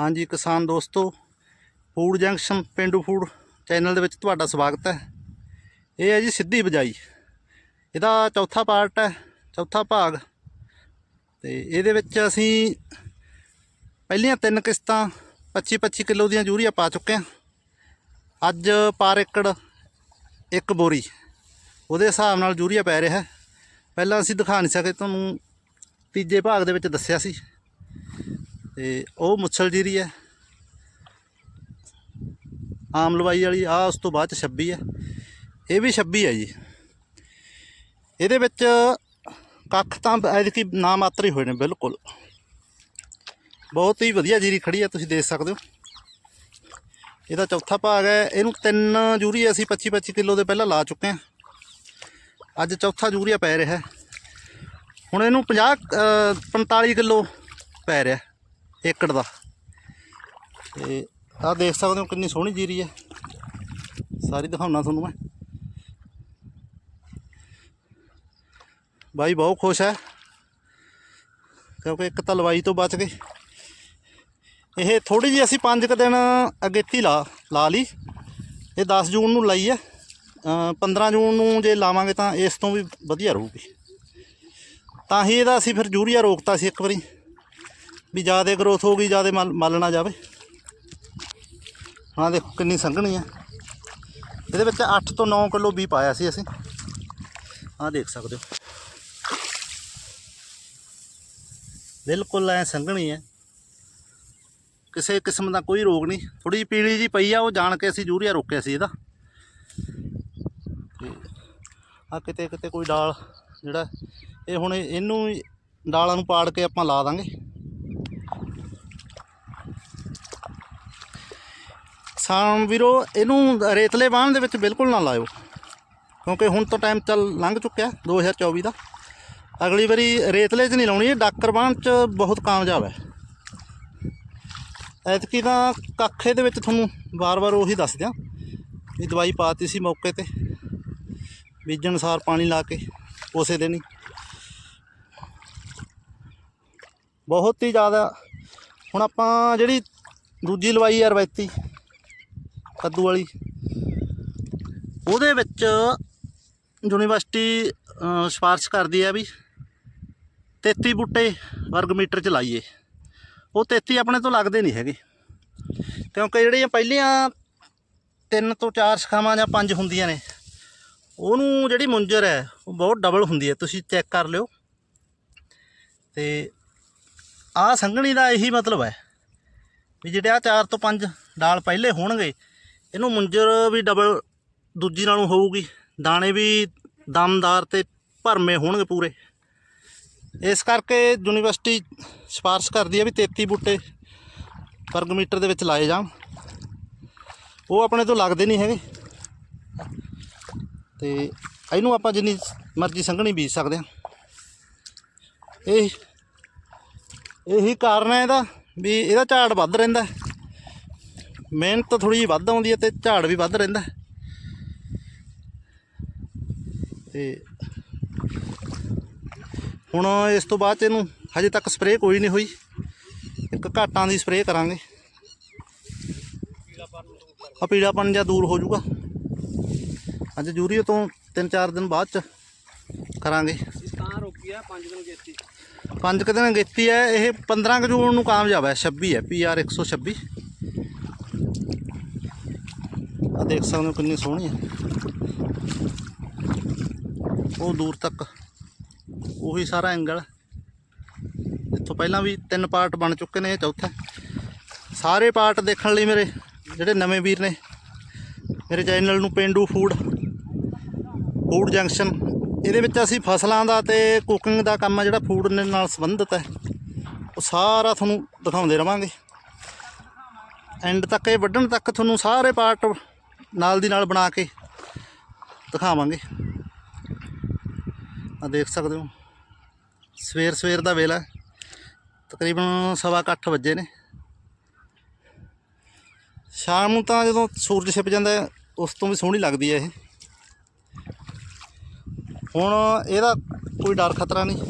ਹਾਂਜੀ ਕਿਸਾਨ ਦੋਸਤੋ ਫੂਡ ਜੰਕਸ਼ਨ ਪਿੰਡੂ ਫੂਡ ਚੈਨਲ ਦੇ ਵਿੱਚ ਤੁਹਾਡਾ ਸਵਾਗਤ ਹੈ। ਇਹ ਹੈ ਜੀ ਸਿੱਧੀ ਬਜਾਈ। ਇਹਦਾ ਚੌਥਾ ਪਾਰਟ ਹੈ, ਚੌਥਾ ਭਾਗ। ਤੇ ਇਹਦੇ ਵਿੱਚ ਅਸੀਂ ਪਹਿਲੀਆਂ ਤਿੰਨ ਕਿਸ਼ਤਾਂ 25 25 ਕਿਲੋ ਦੀਆਂ ਯੂਰੀਆ ਪਾ ਚੁੱਕੇ ਹਾਂ। ਅੱਜ ਪਰ ਏਕੜ, ਇੱਕ ਬੋਰੀ। ਉਹਦੇ ਹਿਸਾਬ ਨਾਲ ਯੂਰੀਆ ਪੈ ਰਿਹਾ ਪਹਿਲਾਂ ਅਸੀਂ ਦਿਖਾ ਨਹੀਂ ਸਕੇ, ਤੁਹਾਨੂੰ ਤੀਜੇ ਭਾਗ ਦੇ ਵਿੱਚ ਦੱਸਿਆ ਸੀ। ਤੇ ਉਹ ਮੁੱਛਲ ਜੀਰੀ ਹੈ। ਆਮ ਲਵਾਈ ਵਾਲੀ ਆ ਉਸ ਤੋਂ ਬਾਅਦ ਚ 26 ਹੈ। ਇਹ ਵੀ 26 ਹੈ ਜੀ। ਇਹਦੇ ਵਿੱਚ ਕੱਖ ਤਾਂ ਐਤਕੀ ਨਾ ਮਾਤਰ ਹੀ ਹੋਏ ਨੇ ਬਿਲਕੁਲ। ਬਹੁਤ ਹੀ ਵਧੀਆ ਜੀਰੀ ਖੜੀ ਹੈ ਤੁਸੀਂ ਦੇਖ ਸਕਦੇ ਹੋ। ਇਹਦਾ ਚੌਥਾ ਭਾਗ ਹੈ। ਇਹਨੂੰ ਤਿੰਨ ਯੂਰੀਆ ਅਸੀਂ 25 25 ਕਿਲੋ ਦੇ ਪਹਿਲਾਂ ਲਾ ਚੁੱਕੇ ਹਾਂ। ਅੱਜ ਚੌਥਾ ਯੂਰੀਆ ਪੈ ਰਿਹਾ ਹੁਣ ਇਹਨੂੰ 50 ਅ, 45 ਕਿਲੋ ਪੈ ਰਿਹਾ ਏਕੜ ਦਾ। ਤੇ ਆਹ ਦੇਖ ਸਕਦੇ ਹੋ ਕਿੰਨੀ ਸੋਹਣੀ ਜੀਰੀ ਹੈ। ਸਾਰੀ ਦਿਖਾਉਣਾ ਤੁਹਾਨੂੰ ਮੈਂ। ਬਾਈ ਬਹੁਤ ਖੁਸ਼ ਹੈ ਕਿਉਂਕਿ ਇੱਕ ਤਾਂ ਲਵਾਈ ਤੋਂ ਬਚ ਗਏ। ਇਹ ਥੋੜੀ ਜਿਹੀ ਅਸੀਂ 5 ਕੁ ਦਿਨ ਅਗੇਤੀ ਲਾ ਲਾ ਲਈ। ਇਹ 10 ਜੂਨ ਨੂੰ ਲਾਈ ਹੈ। ਅ, 15 ਜੂਨ ਨੂੰ ਜੇ ਲਾਵਾਂਗੇ ਤਾਂ ਇਸ ਤੋਂ ਵੀ ਵਧੀਆ ਰਹੂਗੀ। ਤਾਂ ਹੀ ਇਹਦਾ ਅਸੀਂ ਫਿਰ ਯੂਰੀਆ ਰੋਕਤਾ ਸੀ ਇੱਕ ਵਾਰੀ। ਵੀ ਜ਼ਿਆਦਾ ਗਰੋਥ ਹੋ ਗਈ, ਜ਼ਿਆਦਾ ਮਲ ਨਾ ਜਾਵੇ। ਹਾਂ ਦੇਖੋ ਕਿੰਨੀ ਸੰਘਣੀ ਆ। ਇਹਦੇ ਵਿੱਚ 8 ਤੋਂ 9 ਕਿਲੋ ਵੀ ਪਾਇਆ ਸੀ ਅਸੀਂ। ਆਹ ਦੇਖ ਸਕਦੇ ਹੋ। ਬਿਲਕੁਲ ਐ ਸੰਘਣੀ ਹੈ ਕਿਸੇ ਕਿਸਮ ਦਾ ਕੋਈ ਰੋਗ ਨਹੀਂ। ਥੋੜੀ ਪੀਲੀ ਜੀ ਪਈ ਆ, ਉਹ ਜਾਣ ਕੇ ਅਸੀਂ ਯੂਰੀਆ ਰੋਕਿਆ ਸੀ ਇਹਦਾ। ਆ ਕਿਤੇ ਕਿਤੇ ਕੋਈ ਡਾਲ ਜਿਹੜਾ, ਇਹ ਹੁਣ ਇਹਨੂੰ ਹੀ ਡਾਲਾਂ ਨੂੰ ਪਾੜ ਕੇ ਆਪਾਂ ਲਾ ਦਾਂਗੇ। ਕਿਸਾਨ ਵੀਰੋ, ਇਹਨੂੰ ਰੇਤਲੇ ਬਾਣ ਦੇ ਵਿੱਚ ਬਿਲਕੁਲ ਨਾ ਲਾਇਓ। ਕਿਉਂਕਿ ਹੁਣ ਤੋਂ ਟਾਈਮ ਚੱਲ ਲੰਘ ਚੁੱਕਿਆ 2024 ਦਾ ਅਗਲੀ ਵਾਰੀ ਰੇਤਲੇ 'ਚ ਨਹੀਂ ਲਾਉਣੀ, ਇਹ ਡਾਕਰ ਬਾਣ 'ਚ ਬਹੁਤ ਕਾਮਯਾਬ ਹੈ। ਐਤਕੀ ਤਾਂ ਕੱਖੇ ਦੇ ਵਿੱਚ ਤੁਹਾਨੂੰ ਵਾਰ-ਵਾਰ ਉਹੀ ਦੱਸ ਦਿਆਂ ਵੀ ਦਵਾਈ ਪਾਤੀ ਸੀ ਮੌਕੇ ਤੇ। ਬੀਜਣ ਅਨੁਸਾਰ ਪਾਣੀ ਲਾ ਕੇ, ਉਸੇ ਦਿਨ ਹੀ। ਬਹੁਤ ਹੀ ਜ਼ਿਆਦਾ। ਹੁਣ ਆਪਾਂ ਜਿਹੜੀ ਦੂਜੀ ਲਵਾਈ ਆ ਰਵਾਇਤੀ ਕੱਦੂ ਵਾਲੀ। ਉਹਦੇ ਵਿੱਚ ਯੂਨੀਵਰਸਿਟੀ ਅ, ਸਿਫਾਰਿਸ਼ ਕਰਦੀ ਹੈ ਵੀ 33 ਬੂਟੇ ਵਰਗ ਮੀਟਰ ਚ ਲਾਈਏ। ਉਹ 33 ਆਪਣੇ ਤੋਂ ਲੱਗਦੇ ਨਹੀਂ ਹੈਗੇ। ਕਿਉਂਕਿ ਜਿਹੜੀਆਂ ਪਹਿਲੀਆਂ ਤਿੰਨ ਤੋਂ ਚਾਰ ਸ਼ਖਾਵਾਂ ਜਾਂ ਪੰਜ ਹੁੰਦੀਆਂ ਨੇ ਉਹਨੂੰ ਜਿਹੜੀ ਮੁੰਜਰ ਹੈ ਉਹ ਬਹੁਤ ਡਬਲ ਹੁੰਦੀ ਹੈ। ਤੁਸੀਂ ਚੈੱਕ ਕਰ ਲਿਓ। ਤੇ ਆਹ ਸੰਘਣੀ ਦਾ ਇਹੀ ਮਤਲਬ ਹੈ ਵੀ ਜਿਹੜੇ ਆ ਚਾਰ ਤੋਂ ਪੰਜ ਡਾਲ ਪਹਿਲੇ ਹੋਣਗੇ ਇਹਨੂੰ ਮੁੰਜਰ ਵੀ ਡਬਲ ਦੂਜੀ ਨਾਲੋਂ ਹੋਊਗੀ। ਦਾਣੇ ਵੀ ਦਮਦਾਰ ਤੇ ਭਰਮੇ ਹੋਣਗੇ ਪੂਰੇ। ਇਸ ਕਰਕੇ ਯੂਨੀਵਰਸਿਟੀ ਸਿਫਾਰਿਸ਼ ਕਰਦੀ ਹੈ ਵੀ 33 ਬੂਟੇ ਵਰਗ ਮੀਟਰ ਦੇ ਵਿੱਚ ਲਾਏ ਜਾਣ। ਉਹ ਆਪਣੇ ਤੋਂ ਲੱਗਦੇ ਨਹੀਂ ਹੈਗੇ। ਤੇ ਇਹਨੂੰ ਆਪਾਂ ਜਿੰਨੀ ਮਰਜ਼ੀ ਸੰਘਣੀ ਬੀਜ ਸਕਦੇ ਹਾਂ। ਇਹ ਇਹੀ ਕਾਰਨ ਹੈ ਇਹਦਾ ਵੀ ਇਹਦਾ ਝਾੜ ਵੱਧ ਰਹਿੰਦਾ ਮਿਹਨਤ ਥੋੜੀ ਜਿਹੀ ਵੱਧ ਆਉਂਦੀ ਹੈ ਤੇ ਝਾੜ ਵੀ ਵੱਧ ਰਹਿੰਦਾ। ਤੇ ਹੁਣ ਇਸ ਤੋਂ ਬਾਅਦ ਇਹਨੂੰ ਹਜੇ ਤੱਕ ਸਪਰੇਅ ਕੋਈ ਨਹੀਂ ਹੋਈ। ਇੱਕ ਘਾਟਾਂ ਦੀ ਸਪਰੇਅ ਕਰਾਂਗੇ। ਆ ਪੀਲਾਪਨ ਜਾਂ ਦੂਰ ਹੋ ਜਾਊਗਾ। ਅੱਜ ਯੂਰੀਆ ਤੋਂ 3-4 ਦਿਨ ਬਾਅਦ 'ਚ ਕਰਾਂਗੇ। ਤਾਂ ਰੁਕੀ ਆ 5 ਦਿਨ ਗੇਤੀ। ਪੰਜ ਕੁ ਦਿਨ ਗੇਤੀ ਹੈ ਇਹ 15 ਕੁ ਜੂਨ ਨੂੰ ਕਾਮਯਾਬ ਹੈ 26 ਹੈ ਪੀਆਰ 126 ਆ ਦੇਖ ਸਕਦੇ ਹੋ ਕਿੰਨੀ ਸੋਹਣੀ ਹੈ। ਉਹ ਦੂਰ ਤੱਕ। ਉਹੀ ਸਾਰਾ ਐਂਗਲ ਇੱਥੋਂ ਪਹਿਲਾਂ ਵੀ ਤਿੰਨ ਪਾਰਟ ਬਣ ਚੁੱਕੇ ਨੇ ਇਹ ਚੌਥਾ। ਸਾਰੇ ਪਾਰਟ ਦੇਖਣ ਲਈ ਮੇਰੇ ਜਿਹੜੇ ਨਵੇਂ ਵੀਰ ਨੇ, ਮੇਰੇ ਚੈਨਲ ਨੂੰ ਪਿੰਡੂ ਫੂਡ ਫੂਡ ਜੰਕਸ਼ਨ ਇਹਦੇ ਵਿੱਚ ਅਸੀਂ ਫਸਲਾਂ ਦਾ ਤੇ ਕੁਕਿੰਗ ਦਾ ਕੰਮ ਆ ਜਿਹੜਾ ਫੂਡ ਨਾਲ ਸੰਬੰਧਿਤ ਹੈ। ਉਹ ਸਾਰਾ ਤੁਹਾਨੂੰ ਦਿਖਾਉਂਦੇ ਰਵਾਂਗੇ। ਐਂਡ ਤੱਕ ਇਹ ਵੱਢਣ ਤੱਕ ਤੁਹਾਨੂੰ ਸਾਰੇ ਪਾਰਟ ਨਾਲ ਦੀ ਨਾਲ ਬਣਾ ਕੇ ਦਿਖਾਵਾਂਗੇ। ਆ ਦੇਖ ਸਕਦੇ ਹੋ। ਸਵੇਰ ਸਵੇਰ ਦਾ ਵੇਲਾ ਤਕਰੀਬਨ ਸਵਾ ਕੁ ਅੱਠ ਵਜੇ ਨੇ। ਸ਼ਾਮ ਨੂੰ ਤਾਂ ਜਦੋਂ ਸੂਰਜ ਛਿਪ ਜਾਂਦਾ ਉਸ ਤੋਂ ਵੀ ਸੋਹਣੀ ਲੱਗਦੀ ਹੈ ਇਹ। ਹੁਣ ਇਹਦਾ ਕੋਈ ਡਰ ਖਤਰਾ ਨਹੀਂ।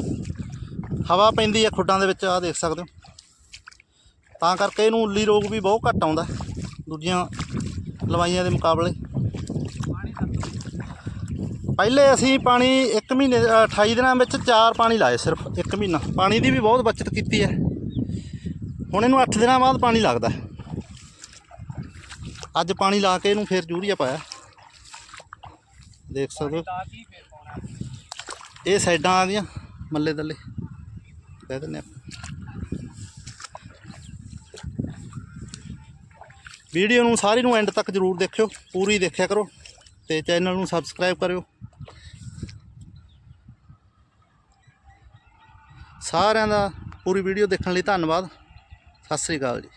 ਹਵਾ ਪੈਂਦੀ ਹੈ ਖੁੱਡਾਂ ਦੇ ਵਿੱਚ ਆ ਦੇਖ ਸਕਦੇ ਹੋ। ਤਾਂ ਕਰਕੇ ਇਹਨੂੰ ਉੱਲੀ ਰੋਗ ਵੀ ਬਹੁਤ ਘੱਟ ਆਉਂਦਾ ਦੂਜੀਆਂ ਲਵਾਈਆਂ ਦੇ ਮੁਕਾਬਲੇ। ਪਹਿਲੇ ਅਸੀਂ ਪਾਣੀ 1 ਮਹੀਨੇ ਅ, 28 ਦਿਨਾਂ ਵਿੱਚ ਚਾਰ ਪਾਣੀ ਲਾਏ ਸਿਰਫ 1 ਮਹੀਨਾ। ਪਾਣੀ ਦੀ ਵੀ ਬਹੁਤ ਬਚਤ ਕੀਤੀ ਹੈ। ਹੁਣ ਇਹਨੂੰ 8 ਦਿਨਾਂ ਬਾਅਦ ਪਾਣੀ ਲੱਗਦਾ ਅੱਜ ਪਾਣੀ ਲਾ ਕੇ ਇਹਨੂੰ ਫਿਰ ਯੂਰੀਆ ਪਾਇਆ। ਦੇਖ ਸਕਦੇ ਹੋ। ਇਹ ਸਾਈਡਾਂ ਆ ਗਈਆਂ ਮੱਲੇ ਦੱਲੇ ਕਹਿ ਦਿੰਦੇ ਆਪਾਂ। ਵੀਡੀਓ ਨੂੰ ਸਾਰੀ ਨੂੰ ਐਂਡ ਤੱਕ ਜਰੂਰ ਦੇਖਿਓ, ਪੂਰੀ ਦੇਖਿਆ ਕਰੋ ਤੇ ਚੈਨਲ ਨੂੰ ਸਬਸਕ੍ਰਾਈਬ ਕਰਿਓ। ਸਾਰਿਆਂ ਦਾ ਪੂਰੀ ਵੀਡੀਓ ਦੇਖਣ ਲਈ ਧੰਨਵਾਦ। ਸਤਿ ਸ੍ਰੀ ਅਕਾਲ ਜੀ।